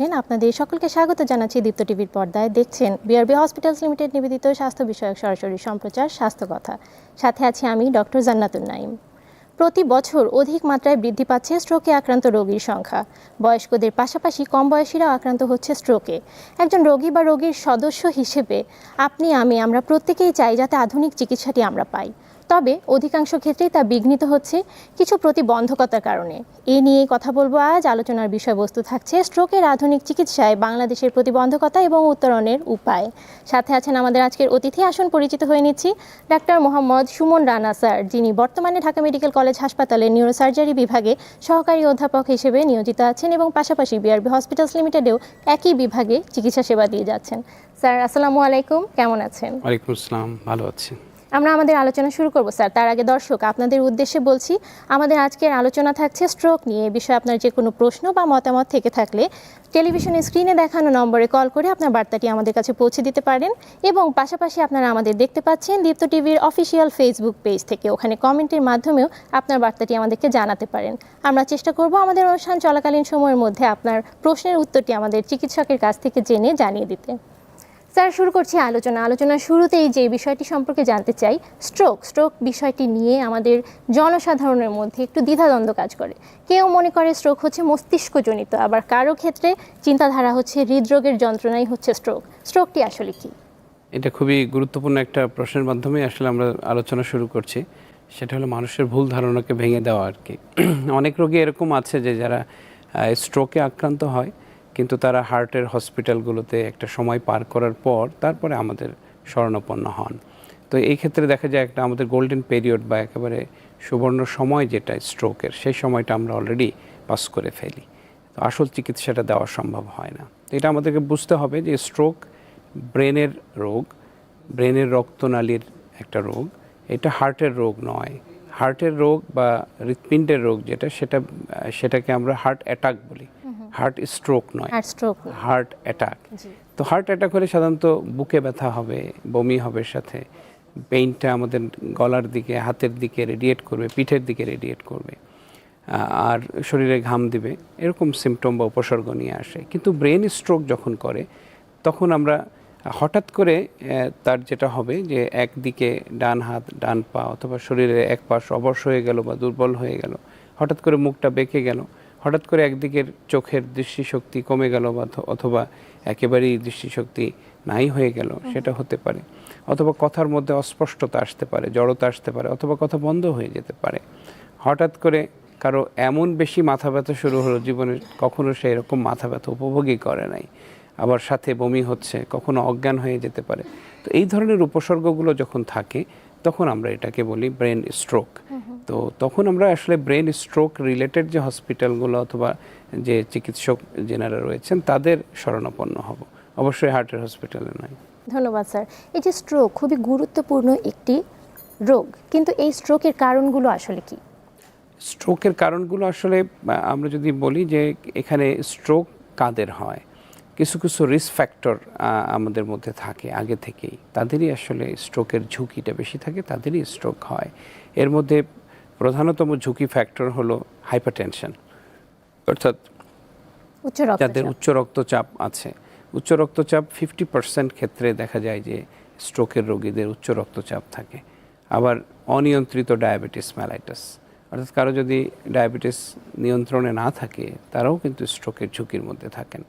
আছেন। আপনাদের সকলকে স্বাগত জানাচ্ছি দীপ্ত টিভির পর্দায়। দেখছেন বিআরবি হসপিটালস লিমিটেড নিবেদিত স্বাস্থ্য বিষয়ক সরাসরি সম্প্রচার, স্বাস্থ্য কথা। সাথে আছি আমি ডক্টর জান্নাতুন নাইম প্রতি বছর অধিক মাত্রায় বৃদ্ধি পাচ্ছে স্ট্রোকে আক্রান্ত রোগীর সংখ্যা। বয়স্কদের পাশাপাশি কম বয়সীরাও আক্রান্ত হচ্ছে স্ট্রোকে। একজন রোগী বা রোগীর সদস্য হিসেবে আপনি, আমি, আমরা প্রত্যেকেই চাই যাতে আধুনিক চিকিৎসাটি আমরা পাই। তবে অধিকাংশ ক্ষেত্রেই তা বিঘ্নিত হচ্ছে কিছু প্রতিবন্ধকতার কারণে। এ নিয়েই কথা বলব আজ। আলোচনার বিষয়বস্তু থাকছে স্ট্রোকের আধুনিক চিকিৎসায় বাংলাদেশের প্রতিবন্ধকতা এবং উত্তরণের উপায়। সাথে আছেন আমাদের আজকের অতিথি। আসন পরিচিত হয়ে নিচ্ছি ডাক্তার মোহাম্মদ সুমন রানা, স্যার, যিনি বর্তমানে ঢাকা মেডিকেল কলেজ হাসপাতালে নিউরোসার্জারি বিভাগে সহকারী অধ্যাপক হিসেবে নিয়োজিত আছেন এবং পাশাপাশি বিআরবি হসপিটালস লিমিটেডেও একই বিভাগে চিকিৎসা সেবা দিয়ে যাচ্ছেন। স্যার, আসসালামু আলাইকুম। কেমন আছেন? ওয়ালাইকুম আসসালাম। ভালো আছি। আমরা আমাদের আলোচনা শুরু করব, স্যার। তার আগে দর্শক, আপনাদের উদ্দেশ্যে বলছি, আমাদের আজকের আলোচনা থাকছে স্ট্রোক নিয়ে। এ বিষয়ে আপনার যে কোনো প্রশ্ন বা মতামত থেকে থাকলে টেলিভিশনের স্ক্রিনে দেখানো নম্বরে কল করে আপনার বার্তাটি আমাদের কাছে পৌঁছে দিতে পারেন এবং পাশাপাশি আপনারা আমাদের দেখতে পাচ্ছেন দীপ্ত টিভির অফিসিয়াল ফেসবুক পেজ থেকে। ওখানে কমেন্টের মাধ্যমেও আপনার বার্তাটি আমাদেরকে জানাতে পারেন। আমরা চেষ্টা করব আমাদের অনুষ্ঠান চলাকালীন সময়ের মধ্যে আপনার প্রশ্নের উত্তরটি আমাদের চিকিৎসকের কাছ থেকে জেনে জানিয়ে দিতে। স্যার, শুরু করছি আলোচনা। আলোচনার শুরুতেই যে বিষয়টি সম্পর্কে জানতে চাই স্ট্রোক স্ট্রোক বিষয়টি নিয়ে আমাদের জনসাধারণের মধ্যে একটু দ্বিধাদ্বন্দ্ব কাজ করে। কেউ মনে করে স্ট্রোক হচ্ছে মস্তিষ্কজনিত, আবার কারও ক্ষেত্রে চিন্তাধারা হচ্ছে হৃদরোগের যন্ত্রণাই হচ্ছে স্ট্রোক স্ট্রোকটি আসলে কি? এটা খুবই গুরুত্বপূর্ণ একটা প্রশ্নের মাধ্যমে আসলে আমরা আলোচনা শুরু করছি। সেটা হলো মানুষের ভুল ধারণাকে ভেঙে দেওয়া আর কি। অনেক রোগী এরকম আছে যে যারা স্ট্রোকে আক্রান্ত হয় কিন্তু তারা হার্টের হসপিটালগুলোতে একটা সময় পার করার পর তারপরে আমাদের শরণাপন্ন হন। তো এই ক্ষেত্রে দেখা যায় একটা আমাদের গোল্ডেন পিরিয়ড বা একেবারে সুবর্ণ সময় যেটা স্ট্রোকের সেই সময়টা আমরা অলরেডি পাস করে ফেলি। তো আসল চিকিৎসাটা দেওয়া সম্ভব হয় না। তো এটা আমাদেরকে বুঝতে হবে যে স্ট্রোক ব্রেনের রোগ ব্রেনের রক্তনালীর একটা রোগ, এটা হার্টের রোগ নয়। হার্টের রোগ বা হৃৎপিণ্ডের রোগ যেটা, সেটা, সেটাকে আমরা হার্ট অ্যাটাক বলি। হার্ট স্ট্রোক নয়। Stroke heart attack. তো হার্ট অ্যাটাক হলে সাধারণত বুকে ব্যথা হবে বমি হবে সাথে। পেইনটা আমাদের গলার দিকে হাতের দিকে রেডিয়েট করবে পিঠের দিকে রেডিয়েট করবে। আর শরীরে ঘাম দিবে এরকম সিমটম বা উপসর্গ নিয়ে আসে। কিন্তু ব্রেন স্ট্রোক যখন করে তখন আমরা হঠাৎ করে তার যেটা হবে যে একদিকে ডান হাত ডান পা অথবা শরীরের এক পাশ অবশ হয়ে গেল বা দুর্বল হয়ে গেল হঠাৎ করে মুখটা বেঁকে গেল হঠাৎ করে একদিকের চোখের দৃষ্টিশক্তি কমে গেল বা অথবা একেবারেই দৃষ্টিশক্তি নাই হয়ে গেল সেটা হতে পারে। অথবা কথার মধ্যে অস্পষ্টতা আসতে পারে জড়তা আসতে পারে অথবা কথা বন্ধ হয়ে যেতে পারে। হঠাৎ করে কারও এমন বেশি মাথা ব্যথা শুরু হলো জীবনে কখনো সে এরকম মাথা ব্যথা উপভোগই করে নাই। আবার সাথে বমি হচ্ছে কখনো অজ্ঞান হয়ে যেতে পারে। তো এই ধরনের উপসর্গগুলো যখন থাকে তখন আমরা এটাকে বলি ব্রেন স্ট্রোক। তো তখন আমরা আসলে ব্রেন স্ট্রোক রিলেটেড যে হসপিটালগুলো অথবা যে চিকিৎসক যেনারা রয়েছেন তাদের শরণাপন্ন হব। অবশ্যই হার্টের হসপিটালে নয়। ধন্যবাদ স্যার। এই যে স্ট্রোক খুবই গুরুত্বপূর্ণ একটি রোগ কিন্তু এই স্ট্রোকের কারণগুলো আসলে কি? স্ট্রোকের কারণগুলো আসলে আমরা যদি বলি যে এখানে স্ট্রোক কাদের হয়? কিছু কিছু রিস্ক ফ্যাক্টর আমাদের মধ্যে থাকে আগে থেকেই। তাদেরই আসলে স্ট্রোকের ঝুঁকিটা বেশি থাকে তাদেরই স্ট্রোক হয়। এর মধ্যে প্রধানতম ঝুঁকি ফ্যাক্টর হলো হাইপারটেনশন অর্থাৎ যাদের উচ্চ রক্তচাপ আছে। উচ্চ রক্তচাপ ফিফটি পার্সেন্ট ক্ষেত্রে দেখা যায় যে স্ট্রোকের রোগীদের উচ্চ রক্তচাপ থাকে। আবার অনিয়ন্ত্রিত ডায়াবেটিস ম্যালাইটাস অর্থাৎ কারও যদি ডায়াবেটিস নিয়ন্ত্রণে না থাকে তারাও কিন্তু স্ট্রোকের ঝুঁকির মধ্যে থাকেন।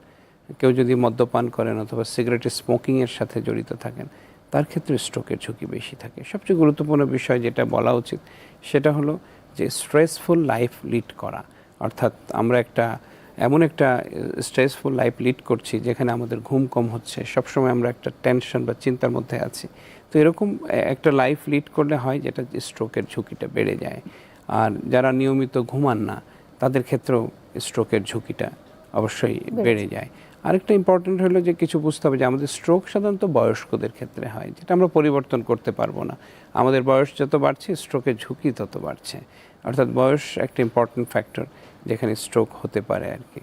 কেউ যদি মদ্যপান করেন অথবা সিগারেট স্মোকিংয়ের সাথে জড়িত থাকেন তার ক্ষেত্রে স্ট্রোকের ঝুঁকি বেশি থাকে। সবচেয়ে গুরুত্বপূর্ণ বিষয় যেটা বলা উচিত সেটা হলো যে স্ট্রেসফুল লাইফ লিড করা। অর্থাৎ আমরা একটা এমন একটা স্ট্রেসফুল লাইফ লিড করছি যেখানে আমাদের ঘুম কম হচ্ছে সবসময় আমরা একটা টেনশন বা চিন্তার মধ্যে আছি। তো এরকম একটা লাইফ লিড করলে হয় যেটা স্ট্রোকের ঝুঁকিটা বেড়ে যায়। আর যারা নিয়মিত ঘুমান না তাদের ক্ষেত্রেও স্ট্রোকের ঝুঁকিটা অবশ্যই বেড়ে যায়। আরেকটা ইম্পর্টেন্ট হলো যে কিছু বুঝতে হবে যে আমাদের স্ট্রোক সাধারণত বয়স্কদের ক্ষেত্রে হয়, যেটা আমরা পরিবর্তন করতে পারব না। আমাদের বয়স যত বাড়ছে স্ট্রোকের ঝুঁকি তত বাড়ছে। অর্থাৎ বয়স একটা ইম্পর্টেন্ট ফ্যাক্টর যেখানে স্ট্রোক হতে পারে আর কি।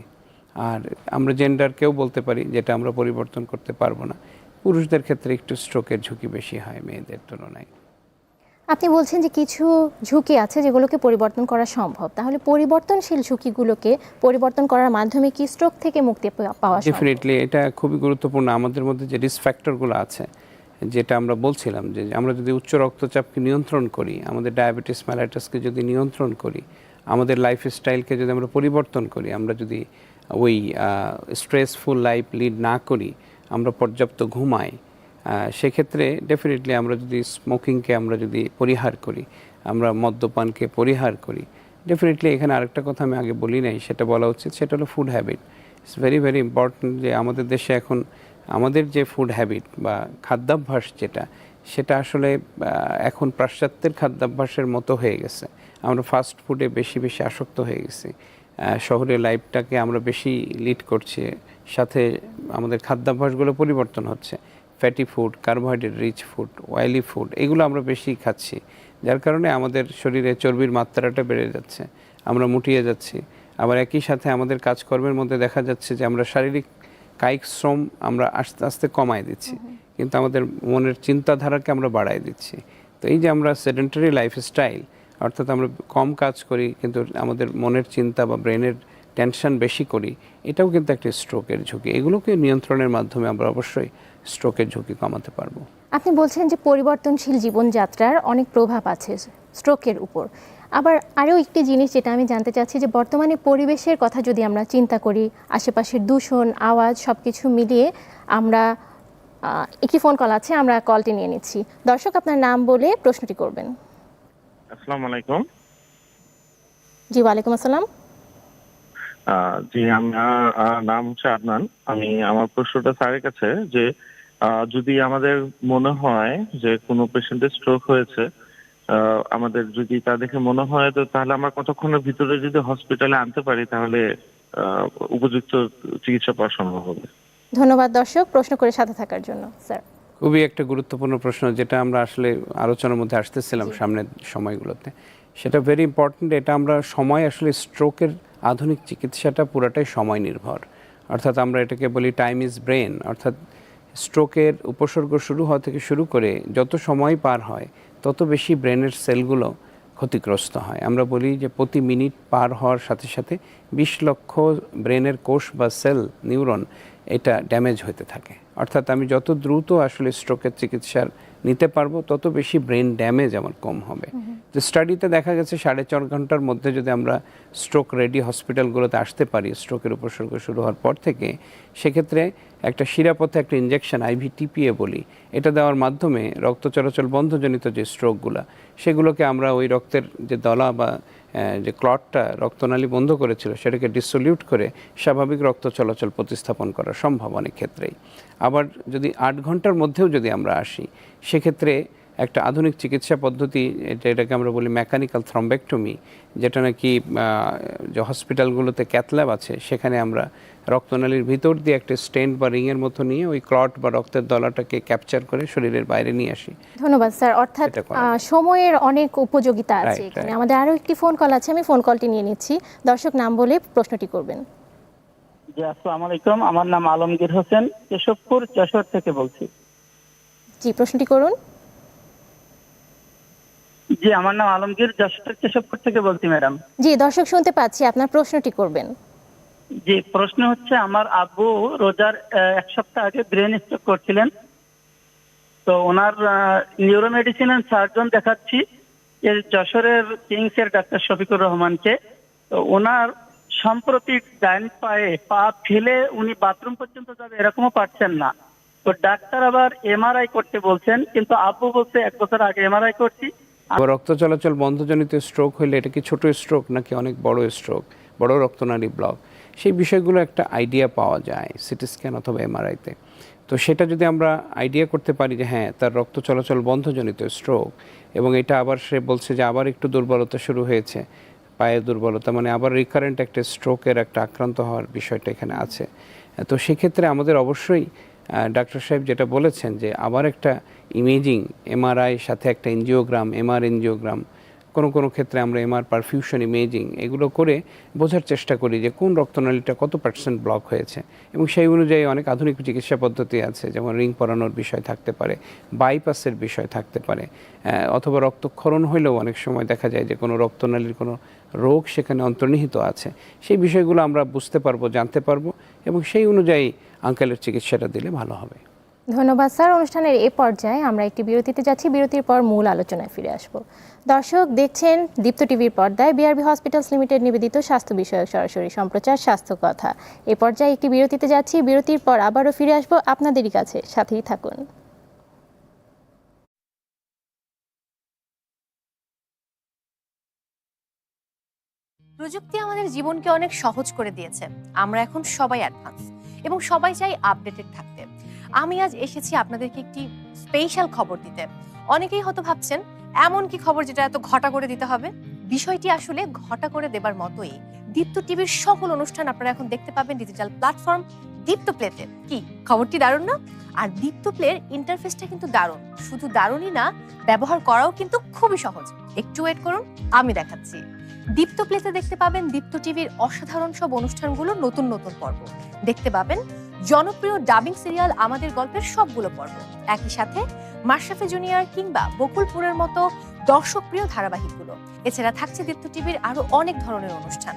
আর আমরা জেন্ডারকেও বলতে পারি, যেটা আমরা পরিবর্তন করতে পারব না। পুরুষদের ক্ষেত্রে একটু স্ট্রোকের ঝুঁকি বেশি হয় মেয়েদের তুলনায়। আপনি বলছেন যে কিছু ঝুঁকি আছে যেগুলোকে পরিবর্তন করা সম্ভব। তাহলে পরিবর্তনশীল ঝুঁকিগুলোকে পরিবর্তন করার মাধ্যমে কি স্ট্রোক থেকে মুক্তি পাওয়া সম্ভব? ডেফিনেটলি এটা খুবই গুরুত্বপূর্ণ। আমাদের মধ্যে যে রিস্ক ফ্যাক্টরগুলো আছে, যেটা আমরা বলছিলাম যে আমরা যদি উচ্চ রক্তচাপকে নিয়ন্ত্রণ করি, আমাদের ডায়াবেটিস ম্যালাইটাসকে যদি নিয়ন্ত্রণ করি, আমাদের লাইফ স্টাইলকে যদি আমরা পরিবর্তন করি, আমরা যদি ওই স্ট্রেসফুল লাইফ লিড না করি, আমরা পর্যাপ্ত ঘুমাই সেক্ষেত্রে ডেফিনেটলি আমরা যদি স্মোকিংকে আমরা যদি পরিহার করি, আমরা মদ্যপানকে পরিহার করি ডেফিনেটলি এখানে আরেকটা কথা আমি আগে বলি নাই, সেটা বলা উচিত, সেটা হলো food habit it's very very important যে আমাদের দেশে এখন আমাদের যে ফুড হ্যাবিট বা খাদ্যাভ্যাস যেটা, সেটা আসলে এখন পাশ্চাত্যের খাদ্যাভ্যাসের মতো হয়ে গেছে। আমরা ফাস্ট ফুডে বেশি বেশি আসক্ত হয়ে গেছি। শহরে লাইফটাকে আমরা বেশি লিড করছি, সাথে আমাদের খাদ্যাভ্যাসগুলো পরিবর্তন হচ্ছে। Fatty food carbohydrate rich food oily food এগুলো আমরা বেশি খাচ্ছি। যার কারণে আমাদের শরীরে চর্বির মাত্রাটা বেড়ে যাচ্ছে। আমরা মুটিয়ে যাচ্ছি। আবার একই সাথে আমাদের কাজকর্মের মধ্যে দেখা যাচ্ছে যে আমরা শারীরিক কায়িক শ্রম আমরা আস্তে আস্তে কমায় দিচ্ছি। কিন্তু আমাদের মনের চিন্তাধারাকে আমরা বাড়ায় দিচ্ছি। তো এই যে আমরা সেডেন্টারি লাইফস্টাইল অর্থাৎ আমরা কম কাজ করি কিন্তু আমাদের মনের চিন্তা বা ব্রেনের টেনশন বেশি করি এটাও কিন্তু একটা স্ট্রোকের ঝুঁকি। এগুলোকে নিয়ন্ত্রণের মাধ্যমে আমরা অবশ্যই স্ট্রোকের ঝুঁকি কমাতে পারব। আপনি বলছেন যে পরিবর্তনশীল জীবনযাত্রার অনেক প্রভাব আছে স্ট্রোকের উপর। আবার আরও একটি জিনিস যেটা আমি জানতে চাচ্ছি যে বর্তমানে পরিবেশের কথা যদি আমরা চিন্তা করি আশেপাশের দূষণ আওয়াজ সব কিছু মিলিয়ে আমরা আহ, একটি ফোন কল আছে আমরা কলটি নিয়ে নিচ্ছি। দর্শক আপনার নাম বলে প্রশ্নটি করবেন। আসসালামু আলাইকুম। জি ওয়ালাইকুম আসসালাম। জি আমার নাম হচ্ছে আদনান। আমি আমার প্রশ্নটা স্যারের কাছে যে আহ, যদি আমাদের মনে হয় যে কোনো পেশেন্টের স্ট্রোক হয়েছে আহ, আমাদের যদি তা দেখে মনে হয় তো তাহলে আমরা কতক্ষণের ভিতরে যদি হসপিটালে আনতে পারি তাহলে আহ, উপযুক্ত চিকিৎসা পাওয়া সম্ভব হবে। ধন্যবাদ দর্শক প্রশ্ন করে সাথে থাকার জন্য স্যার। খুবই একটা গুরুত্বপূর্ণ প্রশ্ন যেটা আমরা আসলে আলোচনার মধ্যে আসতেছিলাম সামনের সময়গুলোতে। সেটা ভেরি ইম্পর্ট্যান্ট এটা আমরা সময় আসলে স্ট্রোকের আধুনিক চিকিৎসাটা পুরাটাই সময় নির্ভর অর্থাৎ আমরা এটাকে বলি টাইম ইজ ব্রেন অর্থাৎ স্ট্রোকের উপসর্গ শুরু হওয়া থেকে শুরু করে যত সময় পার হয়, তত বেশি ব্রেনের সেলগুলো ক্ষতিগ্রস্ত হয়। আমরা বলি যে প্রতি মিনিট পার হওয়ার সাথে সাথে বিশ লক্ষ ব্রেনের কোষ বা সেল নিউরন এটা ড্যামেজ হতে থাকে। অর্থাৎ আমি যত দ্রুত আসলে স্ট্রোকের চিকিৎসার নিতে পারব তত বেশি ব্রেন ড্যামেজ আমার কম হবে। তো স্টাডিতে দেখা গেছে সাড়ে চার ঘণ্টার মধ্যে যদি আমরা স্ট্রোক রেডি হসপিটালগুলোতে আসতে পারি স্ট্রোকের উপসর্গ শুরু হওয়ার পর থেকে সেক্ষেত্রে একটা শিরাপথে একটা ইঞ্জেকশন আইভি টিপিএ বলি এটা দেওয়ার মাধ্যমে রক্ত চলাচল বন্ধজনিত যে স্ট্রোকগুলো সেগুলোকে আমরা ওই রক্তের যে দলা বা যে ক্লটটা রক্তনালী বন্ধ করেছিল, সেটাকে ডিসলিউট করে স্বাভাবিক রক্ত চলাচল প্রতিস্থাপন করা সম্ভব অনেক ক্ষেত্রেই। আবার যদি আট ঘণ্টার মধ্যেও যদি আমরা আসি, সেক্ষেত্রে একটা আধুনিক চিকিৎসা পদ্ধতি, এটা এটাকে আমরা বলি মেকানিক্যাল থ্রম্বেক্টমি যেটা নাকি যে হসপিটালগুলোতে ক্যাথল্যাব আছে, সেখানে আমরা রক্তনালীর ভিতর দিয়ে একটা স্টেন্ট বা রিংয়ের মতো নিয়ে ওই ক্লট বা রক্তের দলাটাকে ক্যাপচার করে শরীরের বাইরে নিয়ে আসি। ধন্যবাদ স্যার। অর্থাৎ সময়ের অনেক উপযোগিতা আছে এখানে। আমাদের আরও একটি ফোন কল আছে আমি ফোন কলটি নিয়ে নিচ্ছি। দর্শক নাম বলে প্রশ্নটি করবেন। জি আসসালামু আলাইকুম। আমার নাম আলমগীর হোসেন কেশবপুর যশোর থেকে বলছি। জি প্রশ্নটি করুন। জি আমার নাম আলমগীর যশোর কেশবপুর থেকে বলছি ম্যাডাম। জি দর্শক শুনতে পাচ্ছি আপনার প্রশ্নটি করবেন। জি প্রশ্ন হচ্ছে, আমার আব্বু রোজার এক সপ্তাহ আগে ব্রেন স্ট্রোক করছিলেন। তো ওনার নিউরো মেডিসিন অ্যান্ড সার্জন দেখাচ্ছি, এর যশোরের কিংস এর ডাক্তার শফিকুর রহমানকে। তো ওনার সম্প্রতি ডাইন পায়ে পা ফেলে উনি বাথরুম পর্যন্ত যাবে এরকমও পারছেন না। তো ডাক্তার আবার এমআরআই করতে বলছেন, কিন্তু আব্বু বলছে, এক বছর আগে এমআরআই করছি। রক্ত চলাচল বন্ধজনিত স্ট্রোক হলে এটা কি ছোট স্ট্রোক নাকি অনেক বড় স্ট্রোক বড় রক্তনালী ব্লক সেই বিষয়গুলো একটা আইডিয়া পাওয়া যায় সিটি স্ক্যান অথবা এমআরআইতে তো। সেটা যদি আমরা আইডিয়া করতে পারি যে হ্যাঁ তার রক্ত চলাচল বন্ধজনিত স্ট্রোক এবং এটা আবার সে বলছে যে আবার একটু দুর্বলতা শুরু হয়েছে পায়ের দুর্বলতা মানে আবার রিকারেন্ট একটা স্ট্রোকের একটা আক্রান্ত হওয়ার বিষয়টা এখানে আছে। তো সেক্ষেত্রে আমাদের অবশ্যই ডাক্তার সাহেব যেটা বলেছেন যে আবার একটা ইমেজিং এমআরআই সাথে একটা এনজিওগ্রাম এমআর এনজিওগ্রাম কোনো কোনো ক্ষেত্রে আমরা এমআর পারফিউশন ইমেজিং এগুলো করে বোঝার চেষ্টা করি যে কোন রক্তনালীটা কত পার্সেন্ট ব্লক হয়েছে। এবং সেই অনুযায়ী অনেক আধুনিক চিকিৎসা পদ্ধতি আছে, যেমন রিং পরানোর বিষয় থাকতে পারে বাইপাসের বিষয় থাকতে পারে অথবা রক্তক্ষরণ হলেও অনেক সময় দেখা যায় যে কোনো রক্তনালীর কোনো রোগ সেখানে অন্তর্নিহিত আছে। সেই বিষয়গুলো আমরা বুঝতে পারব, জানতে পারব এবং সেই অনুযায়ী আঙ্কেলের চিকিৎসাটা দিলে ভালো হবে। ধন্যবাদ স্যার। অনুষ্ঠানের এ পর্যায়ে আমরা একটি বিরতিতে যাচ্ছি। বিরতির পর মূল আলোচনায় ফিরে আসব। দর্শক, দেখছেন দীপ্ত টিভির পর্দায় বিআরবি হসপিটালস লিমিটেড নিবেদিত স্বাস্থ্য বিষয়ক সরাসরি সম্প্রচার, স্বাস্থ্য কথা। এ পর্যায়ে একটি বিরতিতে যাচ্ছি। বিরতির পর আবারও ফিরে আসব আপনাদেরই কাছে। সাথেই থাকুন। প্রযুক্তি আমাদের জীবনকে অনেক সহজ করে দিয়েছে। আমরা এখন সবাই অ্যাডভান্স এবং সবাই চাই আপডেটেড থাকতে। আমি আজ এসেছি আপনাদেরকে একটি স্পেশাল খবর দিতে। অনেকেই হয়তো ভাবছেন, এমন কি খবর যেটা এত ঘটা করে দিতে হবে? বিষয়টি আসলে ঘটা করে দেবার মতোই। দীপ্ত টিভির সকল অনুষ্ঠান আপনারা এখন দেখতে পাবেন ডিজিটাল প্ল্যাটফর্ম দীপ্ত প্লেতে কি, খবরটি দারুণ না? আর দীপ্ত প্লের ইন্টারফেসটা কিন্তু দারুণ। শুধু দারুণই না, ব্যবহার করাও কিন্তু খুবই সহজ। একটু ওয়েট করুন, আমি দেখাচ্ছি। দীপ্ত প্লেতে দেখতে পাবেন দীপ্ত টিভির অসাধারণ সব অনুষ্ঠানগুলো নতুন নতুন পর্ব। দেখতে পাবেন জনপ্রিয় ডাবিং সিরিয়াল আমাদের গল্পের সবগুলো পর্ব। একই সাথে মাশরাফি জুনিয়র কিংবা বকুলপুরের মতো দর্শকপ্রিয় ধারাবাহিকগুলো। এছাড়া থাকছে দীপ্ত টিভির আরও অনেক ধরনের অনুষ্ঠান।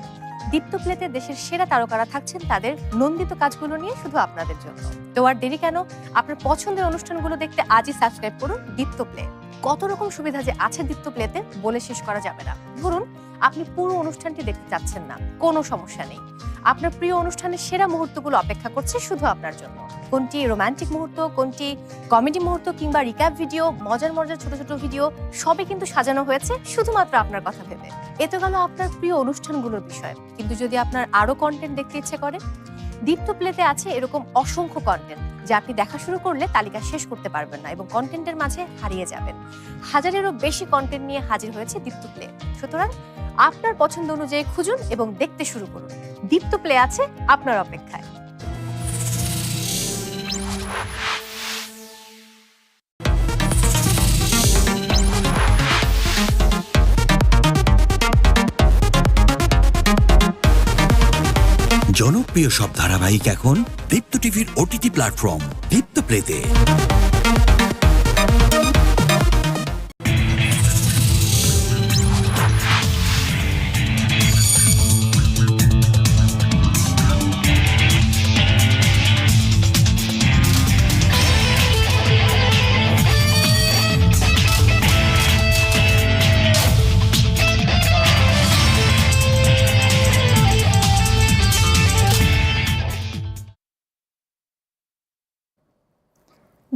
দীপ্ত প্লেতে দেশের সেরা তারকারা থাকছেন তাদের নন্দিত কাজগুলো নিয়ে শুধু আপনাদের জন্য। তো আর দেরি কেন? আপনার পছন্দের অনুষ্ঠানগুলো দেখতে আজই সাবস্ক্রাইব করুন দীপ্ত প্লে। কত রকম সুবিধা যে আছে দীপ্ত প্লেতে বলে শেষ করা যাবে না। ধরুন আপনি পুরো অনুষ্ঠানটি দেখতে চাচ্ছেন না। কোনো সমস্যা নেই। আপনার প্রিয় অনুষ্ঠানের সেরা মুহূর্তগুলো অপেক্ষা করছে শুধু আপনার জন্য। কোনটি রোমান্টিক মুহূর্ত, কোনটি কমেডি মুহূর্ত কিংবা রিক্যাপ ভিডিও মজার মজার ছোট ছোট ভিডিও সবই কিন্তু সাজানো হয়েছে শুধুমাত্র আপনার কথা ভেবে। এতে গেল আপনার প্রিয় অনুষ্ঠানগুলোর বিষয়। কিন্তু যদি আপনার আরও কন্টেন্ট দেখতে ইচ্ছে করে দীপ্ত প্লেতে আছে এরকম অসংখ্য কন্টেন্ট যা আপনি দেখা শুরু করলে তালিকা শেষ করতে পারবেন না এবং কন্টেন্টের মাঝে হারিয়ে যাবেন। হাজারেরও বেশি কন্টেন্ট নিয়ে হাজির হয়েছে দীপ্ত প্লে। সুতরাং আপনার পছন্দ অনুযায়ী খুঁজুন এবং দেখতে শুরু করুন। দীপ্ত প্লে আছে আপনার অপেক্ষায়। জনপ্রিয় সব ধারাবাহিক এখন দীপ্ত টিভির ওটিটি প্ল্যাটফর্ম দীপ্ত প্লেতে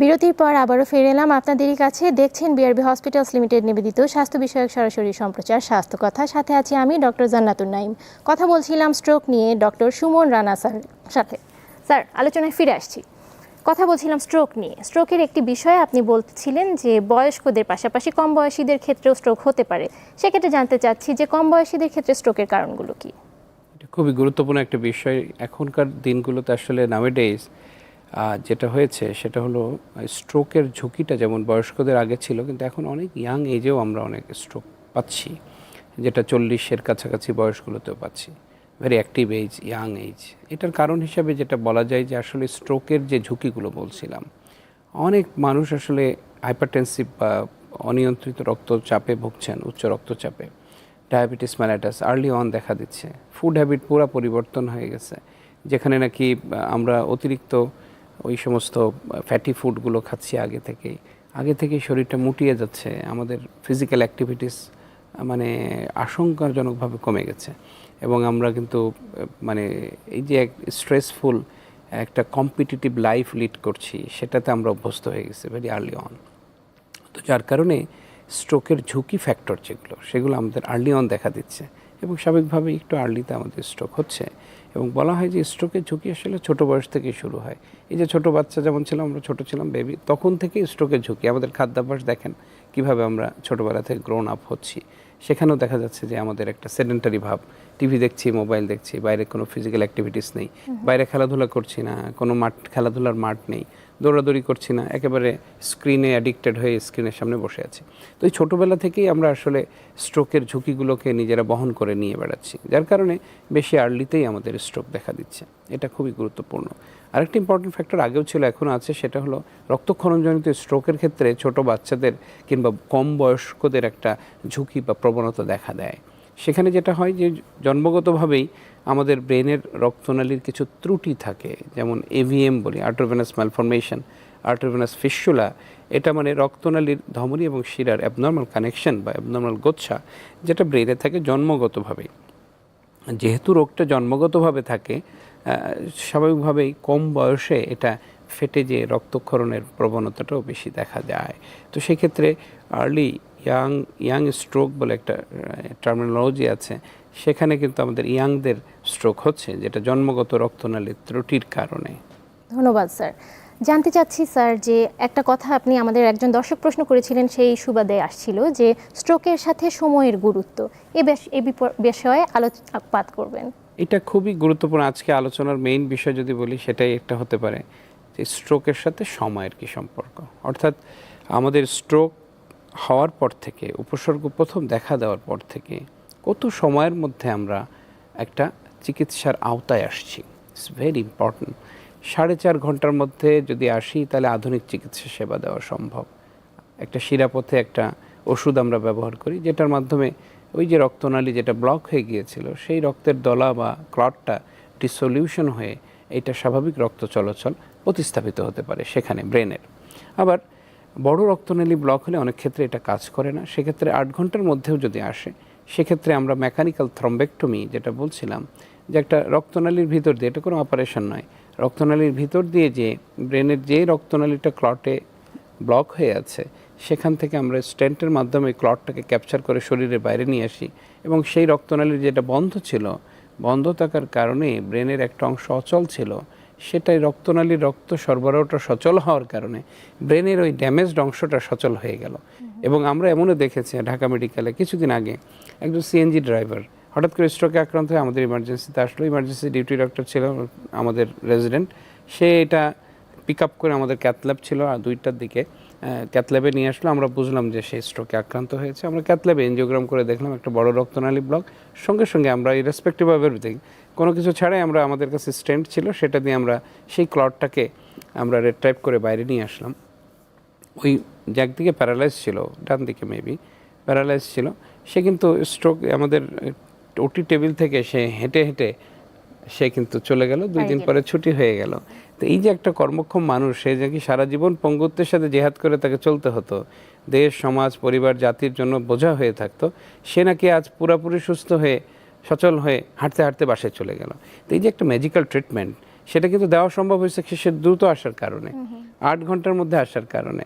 বিরতির পর আবারও ফিরে এলাম আপনাদেরই কাছে। দেখছেন বিআরবি হসপিটালস লিমিটেড নিবেদিত স্বাস্থ্য বিষয়ক সরাসরি সম্প্রচার, স্বাস্থ্য কথা। সাথে আছি আমি ডক্টর জান্নাতুর নাইম কথা বলছিলাম স্ট্রোক নিয়ে ডক্টর সুমন রানা স্যার সাথে। স্যার, আলোচনায় ফিরে আসছি। কথা বলছিলাম স্ট্রোক নিয়ে। স্ট্রোকের একটি বিষয় আপনি বলছিলেন যে, বয়স্কদের পাশাপাশি কম বয়সীদের ক্ষেত্রেও স্ট্রোক হতে পারে। সেক্ষেত্রে জানতে চাচ্ছি যে, কম বয়সীদের ক্ষেত্রে স্ট্রোকের কারণগুলো কি? খুবই গুরুত্বপূর্ণ একটা বিষয়। এখনকার দিনগুলোতে আসলে নাওয়েডেজ যেটা হয়েছে সেটা হলো স্ট্রোকের ঝুঁকিটা যেমন বয়স্কদের আগে ছিল, কিন্তু এখন অনেক ইয়াং এজেও আমরা অনেক স্ট্রোক পাচ্ছি। যেটা চল্লিশের কাছাকাছি বয়সগুলোতেও পাচ্ছি। Very active age young age এটার কারণ হিসাবে যেটা বলা যায় যে আসলে স্ট্রোকের যে ঝুঁকিগুলো বলছিলাম, অনেক মানুষ আসলে হাইপারটেনসিভ বা অনিয়ন্ত্রিত রক্তচাপে ভুগছেন, উচ্চ রক্তচাপে। ডায়াবেটিস ম্যালাইটাস আর্লি অন দেখা দিচ্ছে। ফুড হ্যাবিট পুরো পরিবর্তন হয়ে গেছে। যেখানে নাকি আমরা অতিরিক্ত ওই সমস্ত ফ্যাটি ফুডগুলো খাচ্ছি আগে থেকেই। আগে থেকেই শরীরটা মুটিয়ে যাচ্ছে, আমাদের ফিজিক্যাল অ্যাক্টিভিটিস মানে আশঙ্কাজনকভাবে কমে গেছে। এবং আমরা কিন্তু মানে এই যে এক স্ট্রেসফুল একটা কম্পিটিটিভ লাইফ লিড করছি, সেটাতে আমরা অভ্যস্ত হয়ে গেছি ভেরি আর্লি অন তো যার কারণে স্ট্রোকের ঝুঁকি ফ্যাক্টর যেগুলো, সেগুলো আমাদের আর্লি অন দেখা দিচ্ছে। এবং স্বাভাবিকভাবে একটু আর্লিতে আমাদের স্ট্রোক হচ্ছে। এবং বলা হয় যে স্ট্রোকের ঝুঁকি আসলে ছোট বয়স থেকে শুরু হয়। এই যে ছোট বাচ্চা যেমন ছিলাম আমরা ছোট ছিলাম বেবি তখন থেকেই স্ট্রোকের ঝুঁকি। আমাদের খাদ্যাভ্যাস দেখেন কীভাবে আমরা ছোটবেলা থেকে গ্রোন আপ হচ্ছি। সেখানেও দেখা যাচ্ছে যে আমাদের একটা সেডেন্টারি ভাব। টিভি দেখছি মোবাইল দেখছি বাইরে কোনো ফিজিক্যাল অ্যাক্টিভিটিস নেই। বাইরে খেলাধুলা করছি না কোনো মাঠ খেলাধুলার মাঠ নেই। দৌড়াদৌড়ি করছি না, একেবারে স্ক্রিনে অ্যাডিক্টেড হয়ে স্ক্রিনের সামনে বসে আছি। তো এই ছোটোবেলা থেকেই আমরা আসলে স্ট্রোকের ঝুঁকিগুলোকে নিজেরা বহন করে নিয়ে বেড়াচ্ছি, যার কারণে বেশি আর্লিতেই আমাদের স্ট্রোক দেখা দিচ্ছে। এটা খুবই গুরুত্বপূর্ণ। আরেকটি ইম্পর্টেন্ট ফ্যাক্টর আগেও ছিল, এখনও আছে, সেটা হলো রক্তক্ষরণজনিত স্ট্রোকের ক্ষেত্রে ছোট বাচ্চাদের কিংবা কম বয়স্কদের একটা ঝুঁকি বা প্রবণতা দেখা দেয়। সেখানে যেটা হয় যে, জন্মগতভাবেই আমাদের ব্রেনের রক্তনালীর কিছু ত্রুটি থাকে, যেমন এভিএম বলি আর্টোভেনাস ম্যালফরমেশন আর্টোভেনাস ফিস্যুলা এটা মানে রক্তনালীর ধমনী এবং শিরার অ্যাবনর্মাল কানেকশন বা অ্যাবনর্মাল গোচ্ছা যেটা ব্রেনে থাকে জন্মগতভাবেই যেহেতু রোগটা জন্মগতভাবে থাকে স্বাভাবিকভাবেই কম বয়সে এটা ফেটে যে রক্তক্ষরণের প্রবণতাটাও বেশি দেখা যায়। তো সেক্ষেত্রে আর্লি ইয়াং ইয়াং স্ট্রোক বলে একটা টার্মিনোলজি আছে সেখানে কিন্তু আমাদের ইয়াংদের স্ট্রোক হচ্ছে যেটা জন্মগত রক্তনালীর ত্রুটির কারণে। ধন্যবাদ স্যার। জানতে চাচ্ছি স্যার যে একটা কথা আপনি আমাদের একজন দর্শক প্রশ্ন করেছিলেন সেই সুবাদে আসছিল যে স্ট্রোকের সাথে সময়ের গুরুত্ব এ এ বিষয়ে আলোকপাত করবেন। এটা খুবই গুরুত্বপূর্ণ। আজকে আলোচনার মেইন বিষয় যদি বলি সেটাই একটা হতে পারে যে স্ট্রোকের সাথে সময়ের কি সম্পর্ক। অর্থাৎ আমাদের স্ট্রোক হওয়ার পর থেকে উপসর্গ প্রথম দেখা দেওয়ার পর থেকে কত সময়ের মধ্যে আমরা একটা চিকিৎসার আওতায় আসছি? ইটস ভেরি ইম্পর্ট্যান্ট সাড়ে চার ঘণ্টার মধ্যে যদি আসি, তাহলে আধুনিক চিকিৎসা সেবা দেওয়া সম্ভব। একটা শিরাপথে একটা ওষুধ আমরা ব্যবহার করি, যেটার মাধ্যমে ওই যে রক্তনালী যেটা ব্লক হয়ে গিয়েছিল, সেই রক্তের দলা বা ক্লটটা ডিসলিউশন হয়ে এটা স্বাভাবিক রক্ত চলাচল প্রতিস্থাপিত হতে পারে সেখানে ব্রেনের। আবার বড় রক্তনালী ব্লক হলে অনেক ক্ষেত্রে এটা কাজ করে না। সেক্ষেত্রে আট ঘণ্টার মধ্যেও যদি আসে সেক্ষেত্রে আমরা মেকানিক্যাল থ্রম্বেক্টমি যেটা বলছিলাম, যে একটা রক্তনালীর ভিতর দিয়ে, এটা কোনো অপারেশন নয়। রক্তনালীর ভিতর দিয়ে যে ব্রেনের যে রক্তনালীটা ক্লটে ব্লক হয়ে আছে, সেখান থেকে আমরা স্টেন্টের মাধ্যমে ক্লটটাকে ক্যাপচার করে শরীরের বাইরে নিয়ে আসি এবং সেই রক্তনালীর যেটা বন্ধ ছিল, বন্ধ থাকার কারণে ব্রেনের একটা অংশ অচল ছিল, সেটাই রক্তনালীর রক্ত সরবরাহটা সচল হওয়ার কারণে ব্রেনের ওই ড্যামেজড অংশটা সচল হয়ে গেল। এবং আমরা এমনও দেখেছি ঢাকা মেডিকেলে কিছুদিন আগে একজন সিএনজি ড্রাইভার হঠাৎ করে স্ট্রোকে আক্রান্ত হয়ে আমাদের ইমার্জেন্সিতে আসলো। ইমার্জেন্সি ডিউটি ডক্টর ছিল আমাদের রেজিডেন্ট সে এটা পিক আপ করে আমাদের ক্যাথল্যাব ছিল আর দুইটার দিকে ক্যাথল্যাবে নিয়ে আসলো। আমরা বুঝলাম যে সে স্ট্রোকে আক্রান্ত হয়েছে। আমরা ক্যাথল্যাবে এনজিওগ্রাম করে দেখলাম একটা বড় রক্তনালী ব্লক সঙ্গে সঙ্গে আমরা ইরেসপেক্টিভ অফ এভরিথিং কোনো কিছু ছাড়াই আমরা আমাদের কাছে স্টেন্ট ছিল। সেটা দিয়ে আমরা সেই ক্লটটাকে আমরা রেড টাইপ করে বাইরে নিয়ে আসলাম। ওই যে একদিকে প্যারালাইজ ছিল ডান দিকে মেবি প্যারালাইজ ছিল সে কিন্তু স্ট্রোক আমাদের ওটি টেবিল থেকে সে হেঁটে হেঁটে সে কিন্তু চলে গেল দুই দিন পরে ছুটি হয়ে গেল। তো এই যে একটা কর্মক্ষম মানুষ সে যে কি সারা জীবন পঙ্গুত্বের সাথে জেহাদ করে তাকে চলতে হতো দেশ সমাজ পরিবার জাতির জন্য বোঝা হয়ে থাকতো সে নাকি আজ পুরাপুরি সুস্থ হয়ে সচল হয়ে হাঁটতে হাঁটতে বাসায় চলে গেল। তো এই যে একটা ম্যাজিক্যাল ট্রিটমেন্ট সেটা কিন্তু দেওয়া সম্ভব হয়েছে সে দ্রুত আসার কারণে আট ঘণ্টার মধ্যে আসার কারণে।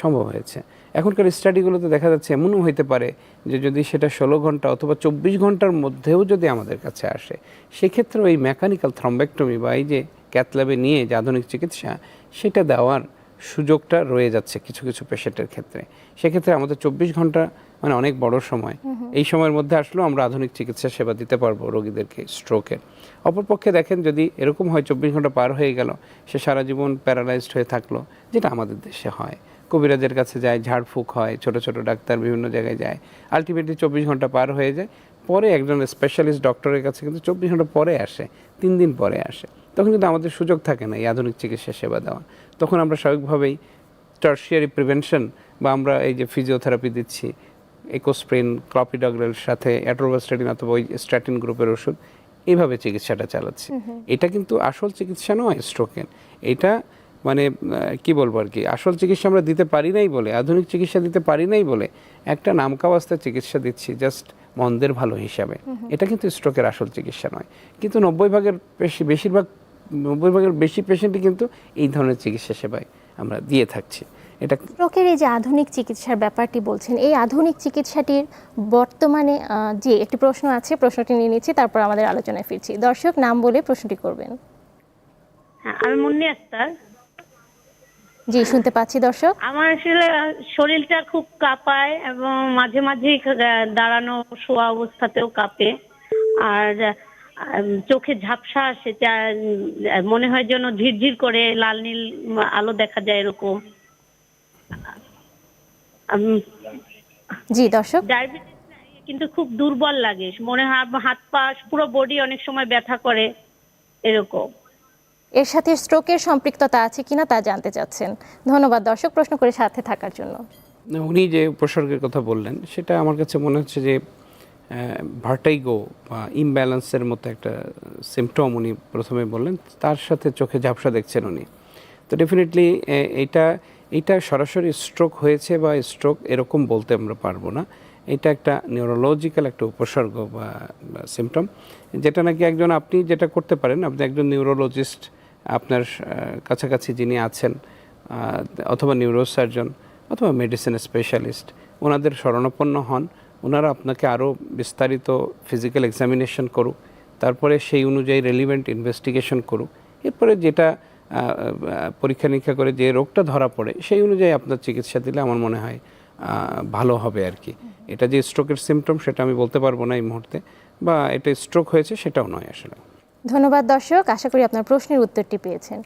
সম্ভব হয়েছে। এখনকার স্টাডিগুলোতে দেখা যাচ্ছে এমনও হইতে পারে যে যদি সেটা ষোলো ঘণ্টা অথবা চব্বিশ ঘণ্টার মধ্যেও যদি আমাদের কাছে আসে সেক্ষেত্রে ওই মেকানিক্যাল থ্রম্বেক্টমি বা এই যে ক্যাথল্যাবে নিয়ে যে আধুনিক চিকিৎসা সেটা দেওয়ার সুযোগটা রয়ে যাচ্ছে কিছু কিছু পেশেন্টের ক্ষেত্রে। সেক্ষেত্রে আমাদের চব্বিশ ঘণ্টা মানে অনেক বড় সময়। এই সময়ের মধ্যে আসলেও আমরা আধুনিক চিকিৎসা সেবা দিতে পারব রোগীদেরকে স্ট্রোকের অপরপক্ষে দেখেন যদি এরকম হয় চব্বিশ ঘণ্টা পার হয়ে গেল সে সারা জীবন প্যারালাইজড হয়ে থাকল যেটা আমাদের দেশে হয়। কবিরাজের কাছে যায় ঝাড়ফুঁক হয় ছোট ছোট ডাক্তার বিভিন্ন জায়গায় যায়। আলটিমেটলি চব্বিশ ঘণ্টা পার হয়ে যায়। পরে একজন স্পেশালিস্ট ডক্টরের কাছে কিন্তু চব্বিশ ঘণ্টা পরে আসে তিন দিন পরে আসে। তখন কিন্তু আমাদের সুযোগ থাকে না এই আধুনিক চিকিৎসা সেবা দেওয়া। তখন আমরা স্বাভাবিকভাবেই টার্সিয়ারি প্রিভেনশন বা আমরা এই যে ফিজিওথেরাপি দিচ্ছি একোস্প্রিন ক্লপিডগ্রের সাথে অ্যাট্রোভাস্ট্রেটিন অথবা ওই স্ট্যাটিন গ্রুপের ওষুধ এইভাবে চিকিৎসাটা চালাচ্ছে। এটা কিন্তু আসল চিকিৎসা নয় স্ট্রোকের এটা মানে কি বলব আর কি আসল চিকিৎসা আমরা দিতে পারি নাই বলে আধুনিক চিকিৎসা দিতে পারি নাই বলে একটা নামকাওয়াস্তে চিকিৎসা দিচ্ছি জাস্ট মন্দের ভালো হিসাবে। এটা কিন্তু স্ট্রোকের আসল চিকিৎসা নয়। কিন্তু নব্বই ভাগের বেশি বেশিরভাগ নব্বই ভাগের বেশি পেশেন্টই কিন্তু এই ধরনের চিকিৎসা সেবায় আমরা দিয়ে থাকছি। এটা স্ট্রোকের এই যে আধুনিক চিকিৎসার ব্যাপারটি বলছেন এই আধুনিক চিকিৎসাটির বর্তমানে আহ, যে একটি প্রশ্ন আছে প্রশ্নটি নিয়ে নিচ্ছি তারপর আমাদের আলোচনায় ফিরছি। দর্শক নাম বলে প্রশ্নটি করবেন। হ্যাঁ, আমি মুন্নি আক্তার জি শুনতে পাচ্ছি দর্শক। আমার আসলে শরীরটা খুব কাঁপায় এবং মাঝে মাঝে দাঁড়ানো শোয়া অবস্থাতেও কাঁপে। আর চোখে ঝাপসা আসে মনে হয় যেন ঝিরঝির করে লাল নীল আলো দেখা যায় এরকম। জি দর্শক। ডায়াবেটিস কিন্তু খুব দুর্বল লাগে। মনে হয় হাত পা পুরো বডি অনেক সময় ব্যথা করে এরকম। এর সাথে স্ট্রোকের সম্পৃক্ততা আছে কিনা তা জানতে চাচ্ছেন। ধন্যবাদ দর্শক, প্রশ্ন করে সাথে থাকার জন্য। উনি যে উপসর্গের কথা বললেন, সেটা আমার কাছে মনে হচ্ছে যে ভার্টাইগো বা ইমব্যালেন্সের মতো একটা সিমটম উনি প্রথমে বললেন, তার সাথে চোখে ঝাপসা দেখছেন উনি। তো ডেফিনেটলি এটা এটা সরাসরি স্ট্রোক হয়েছে বা স্ট্রোক এরকম বলতে আমরা পারব না। এটা একটা নিউরোলজিক্যাল একটা উপসর্গ বা সিমটম, যেটা নাকি একজন আপনি যেটা করতে পারেন, আপনি একজন নিউরোলজিস্ট আপনার কাছাকাছি যিনি আছেন অথবা নিউরোসার্জন অথবা মেডিসিন স্পেশালিস্ট ওনাদের শরণাপন্ন হন। ওনারা আপনাকে আরও বিস্তারিত ফিজিক্যাল এক্সামিনেশন করুক, তারপরে সেই অনুযায়ী রেলিভেন্ট ইনভেস্টিগেশন করুক। এরপরে যেটা পরীক্ষা নিরীক্ষা করে যে রোগটা ধরা পড়ে, সেই অনুযায়ী আপনার চিকিৎসা দিলে আমার মনে হয় ভালো হবে আর কি। এটা যে স্ট্রোকের সিমটম সেটা আমি বলতে পারব না এই মুহূর্তে, বা এটা স্ট্রোক হয়েছে সেটাও নয় আসলে। ধন্যবাদ দর্শক আশা করি আপনার প্রশ্নের উত্তরটি পেয়েছেন।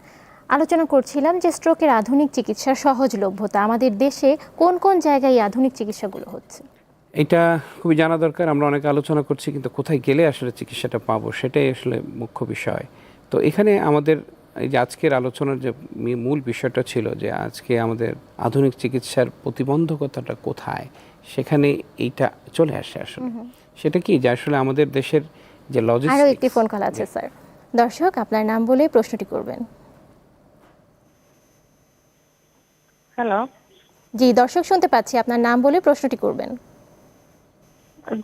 আলোচনা করছিলাম যে স্ট্রোকের আধুনিক চিকিৎসার সহজলভ্যতা আমাদের দেশে কোন কোন জায়গায় এই আধুনিক চিকিৎসাগুলো হচ্ছে? এটা খুবই জানা দরকার আমরা অনেক আলোচনা করছি কিন্তু কোথায় গেলে আসলে চিকিৎসাটা পাবো সেটাই আসলে মুখ্য বিষয়। তো এখানে আমাদের এই যে আজকের আলোচনার যে মূল বিষয়টা ছিল যে আজকে আমাদের আধুনিক চিকিৎসার প্রতিবন্ধকতাটা কোথায় সেখানে এইটা চলে আসে আসলে। সেটা কি যে আসলে আমাদের দেশের যে আরও লজিস্টিক একটি ফোন কল আছে স্যার দর্শক আপনার নাম বলে প্রশ্নটি করবেন। হ্যালো জি দর্শক শুনতে পাচ্ছি আপনার নাম বলে প্রশ্নটি করবেন।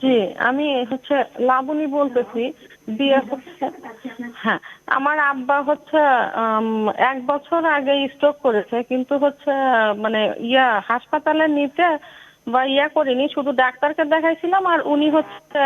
জি আমি হচ্ছে লাবণী বলতেছি বিয়ে হচ্ছে। হ্যাঁ আমার আব্বা হচ্ছে এক বছর আগে স্ট্রোক করেছে কিন্তু হচ্ছে মানে ইয়া হাসপাতালে নিতে বা ইয়া করিনি শুধু ডাক্তারকে দেখাইছিলাম আর উনি হচ্ছে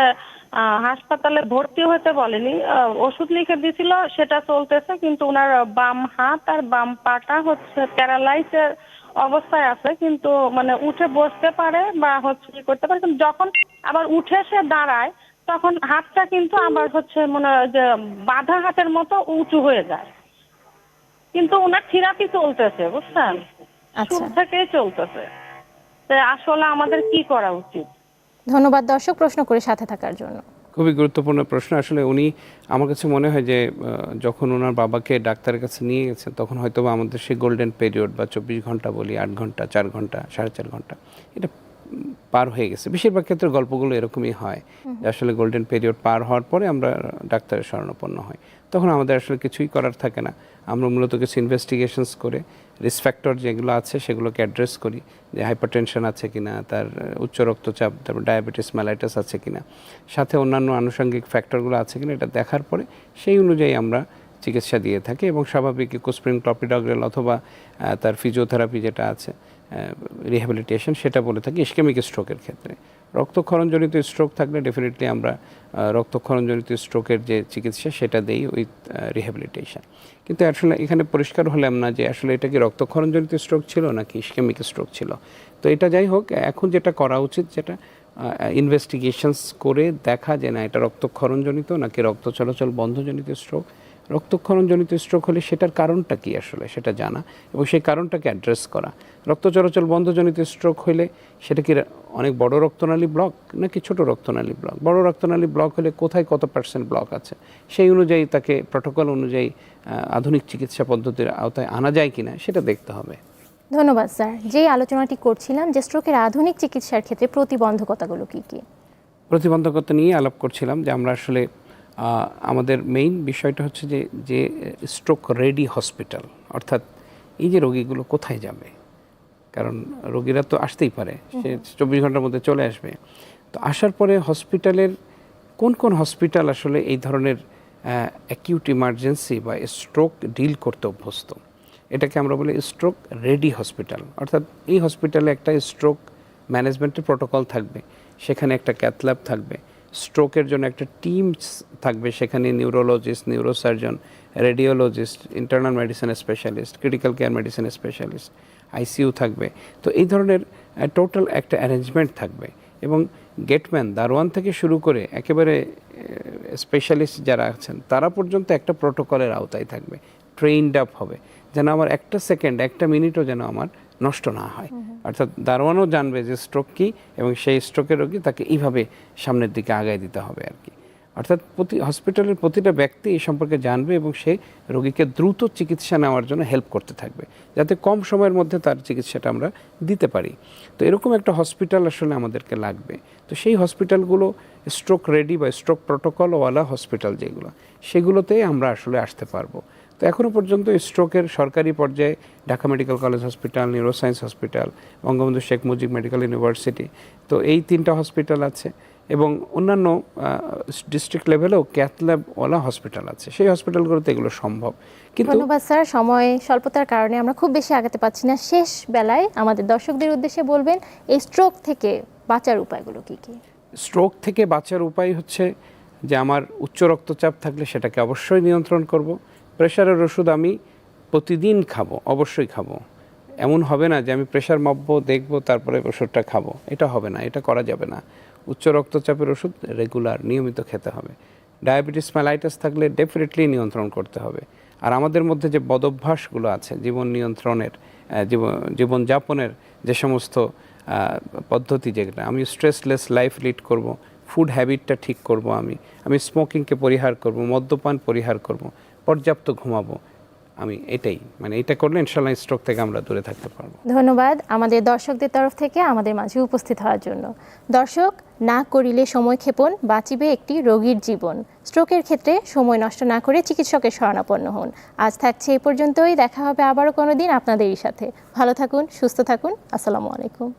হাসপাতালে ভর্তি হতে বলেনি। ওষুধ লিখে দিছিল সেটা চলতেছে কিন্তু ওনার বাম হাত আর বাম পাটা হচ্ছে প্যারালাইজের অবস্থায় আছে কিন্তু মানে উঠে বসতে পারে বা হচ্ছে কি করতে পারে কিন্তু যখন আবার উঠে সে দাঁড়ায় তখন হাতটা কিন্তু আবার হচ্ছে মনে হয় যে বাঁধা হাতের মতো উঁচু হয়ে যায়। কিন্তু ওনার থেরাপি চলতেছে বুঝছেন? আচ্ছা। শুরু থেকেই চলতেছে। আসলে আমাদের কি করা উচিত? ধন্যবাদ দর্শক প্রশ্ন করে সাথে থাকার জন্য। খুবই গুরুত্বপূর্ণ প্রশ্ন। আসলে উনি আমার কাছে মনে হয় যে যখন ওনার বাবাকে ডাক্তারের কাছে নিয়ে গেছেন তখন হয়তো বা আমাদের সেই গোল্ডেন পিরিয়ড বা চব্বিশ ঘণ্টা বলি আট ঘণ্টা চার ঘণ্টা সাড়ে চার ঘণ্টা এটা পার হয়ে গেছে। বেশিরভাগ ক্ষেত্রে গল্পগুলো এরকমই হয় যে আসলে গোল্ডেন পিরিয়ড পার হওয়ার পরে আমরা ডাক্তারের শরণাপন্ন হই। তখন আমাদের আসলে কিছুই করার থাকে না। আমরা মূলত কিছু ইনভেস্টিগেশনস করে রিস্ক ফ্যাক্টর যেগুলো আছে সেগুলোকে অ্যাড্রেস করি। যে হাইপারটেনশন আছে কিনা, তার উচ্চ রক্তচাপ, তারপর ডায়াবেটিস ম্যালাইটাস আছে কিনা। সাথে অন্যান্য আনুষঙ্গিক ফ্যাক্টরগুলো আছে কিনা, এটা দেখার পরে সেই অনুযায়ী আমরা চিকিৎসা দিয়ে থাকি এবং স্বাভাবিক কোসপ্রিন ক্লপিডগ্রেল অথবা তার ফিজিওথেরাপি যেটা আছে রিহ্যাবিলিটেশন সেটা বলে থাকি ইস্কেমিক স্ট্রোকের ক্ষেত্রে। রক্তক্ষরণজনিত স্ট্রোক থাকলে ডেফিনেটলি আমরা রক্তক্ষরণজনিত স্ট্রোকের যে চিকিৎসা সেটা দেই উইথ রিহ্যাবিলিটেশন কিন্তু আসলে এখানে পরিষ্কার হলাম না যে আসলে এটা কি রক্তক্ষরণজনিত স্ট্রোক ছিল নাকি ইস্কেমিক স্ট্রোক ছিল। তো এটা যাই হোক, এখন যেটা করা উচিত যেটা ইনভেস্টিগেশনস করে দেখা যে না এটা রক্তক্ষরণজনিত নাকি রক্ত চলাচল বন্ধজনিত স্ট্রোক রক্তক্ষরণজনিত স্ট্রোক হলে সেটার কারণটা কি আসলে সেটা জানা এবং সেই কারণটাকে অ্যাড্রেস করা। রক্ত চলাচল বন্ধজনিত স্ট্রোক হলে সেটা কি অনেক বড় রক্তনালী ব্লক নাকি ছোট রক্তনালী ব্লক বড় রক্তনালী ব্লক হলে কোথায় কত পার্সেন্ট ব্লক আছে? সেই অনুযায়ী তাকে প্রোটোকল অনুযায়ী আধুনিক চিকিৎসা পদ্ধতির আওতায় আনা যায় কিনা সেটা দেখতে হবে। ধন্যবাদ স্যার। যেই আলোচনাটি করছিলাম যে স্ট্রোকের আধুনিক চিকিৎসার ক্ষেত্রে প্রতিবন্ধকতাগুলো কি কি? প্রতিবন্ধকতা নিয়ে আলাপ করছিলাম যে আমরা আসলে আমাদের মেইন বিষয়টা হচ্ছে যে যে স্ট্রোক রেডি হসপিটাল অর্থাৎ এই যে রোগীগুলো কোথায় যাবে? কারণ রোগীরা তো আসতেই পারে সে চব্বিশ ঘণ্টার মধ্যে চলে আসবে। তো আসার পরে হসপিটালের কোন কোন হসপিটাল আসলে এই ধরনের অ্যাকিউট ইমার্জেন্সি বা স্ট্রোক ডিল করতে অভ্যস্ত? এটাকে আমরা বলি স্ট্রোক রেডি হসপিটাল অর্থাৎ এই হসপিটালে একটা স্ট্রোক ম্যানেজমেন্টের প্রোটোকল থাকবে সেখানে একটা ক্যাথল্যাব থাকবে। স্ট্রোকের জন্য একটা টিম থাকবে সেখানে neurologist neurosurgeon radiologist internal medicine specialist critical care medicine specialist ICU থাকবে। তো এই ধরনের টোটাল একটা অ্যারেঞ্জমেন্ট থাকবে। এবং গেটম্যান দারোয়ান থেকে শুরু করে একেবারে স্পেশালিস্ট যারা আছেন, তারা পর্যন্ত একটা প্রোটোকলের আওতায় থাকবে। ট্রেইনড আপ হবে। যেন আমার একটা সেকেন্ড একটা মিনিটও যেন আমার নষ্ট না হয়। অর্থাৎ দারোয়ানও জানবে যে স্ট্রোক কী এবং সেই স্ট্রোকের রোগী তাকে এইভাবে সামনের দিকে আগায় দিতে হবে আর কি। অর্থাৎ প্রতি হসপিটালের প্রতিটা ব্যক্তি এই সম্পর্কে জানবে এবং সে রোগীকে দ্রুত চিকিৎসা নেওয়ার জন্য হেল্প করতে থাকবে, যাতে কম সময়ের মধ্যে তার চিকিৎসাটা আমরা দিতে পারি। তো এরকম একটা হসপিটাল আসলে আমাদেরকে লাগবে। তো সেই হসপিটালগুলো স্ট্রোক রেডি বা স্ট্রোক প্রোটোকলওয়ালা হসপিটাল যেগুলো, সেগুলোতে আমরা আসলে আসতে পারব। তো এখনও পর্যন্ত স্ট্রোকের সরকারি পর্যায়ে Dhaka medical college hospital neuroscience hospital Bangabandhu Sheikh Mujib medical university তো এই তিনটা হসপিটাল আছে এবং অন্যান্য ডিস্ট্রিক্ট লেভেলেও ক্যাথল্যাবওয়ালা হসপিটাল আছে। সেই হসপিটালগুলোতে এগুলো সম্ভব। কিন্তু ধন্যবাদ স্যার। সময় স্বল্পতার কারণে আমরা খুব বেশি আগাতে পারছি না। শেষ বেলায় আমাদের দর্শকদের উদ্দেশ্যে বলবেন এই স্ট্রোক থেকে বাঁচার উপায়গুলো কি কি? স্ট্রোক থেকে বাঁচার উপায় হচ্ছে যে আমার উচ্চ রক্তচাপ থাকলে সেটাকে অবশ্যই নিয়ন্ত্রণ করব। প্রেশারের ওষুধ আমি প্রতিদিন খাব, অবশ্যই খাব। এমন হবে না যে আমি প্রেশার মাপবো, দেখব, তারপরে ওষুধটা খাব। এটা হবে না, এটা করা যাবে না। উচ্চ রক্তচাপের ওষুধ রেগুলার, নিয়মিত খেতে হবে। ডায়াবেটিস মেলাইটাস থাকলে ডেফিনেটলি নিয়ন্ত্রণ করতে হবে। আর আমাদের মধ্যে যে বদভ্যাসগুলো আছে, জীবন নিয়ন্ত্রণের জীবন জীবনযাপনের যে সমস্ত পদ্ধতি যেগুলো, আমি স্ট্রেসলেস লাইফ লিড করব ফুড হ্যাবিটটা ঠিক করব আমি। আমি স্মোকিংকে পরিহার করব, মদ্যপান পরিহার করব। পর্যাপ্ত ঘুমাবো। আমি এটাই মানে এটা করলে ইনশাল্লাহ স্ট্রোক থেকে আমরা দূরে থাকতে পারব। ধন্যবাদ আমাদের দর্শকদের তরফ থেকে আমাদের মাঝে উপস্থিত হওয়ার জন্য। দর্শক, না করিলে সময় ক্ষেপণ, বাঁচিবে একটি রোগীর জীবন। স্ট্রোকের ক্ষেত্রে সময় নষ্ট না করে চিকিৎসকের শরণাপন্ন হন। আজ থাকছে এই পর্যন্তই, দেখা হবে আবারও কোনো দিন আপনাদেরই সাথে। ভালো থাকুন, সুস্থ থাকুন, আসসালামু আলাইকুম।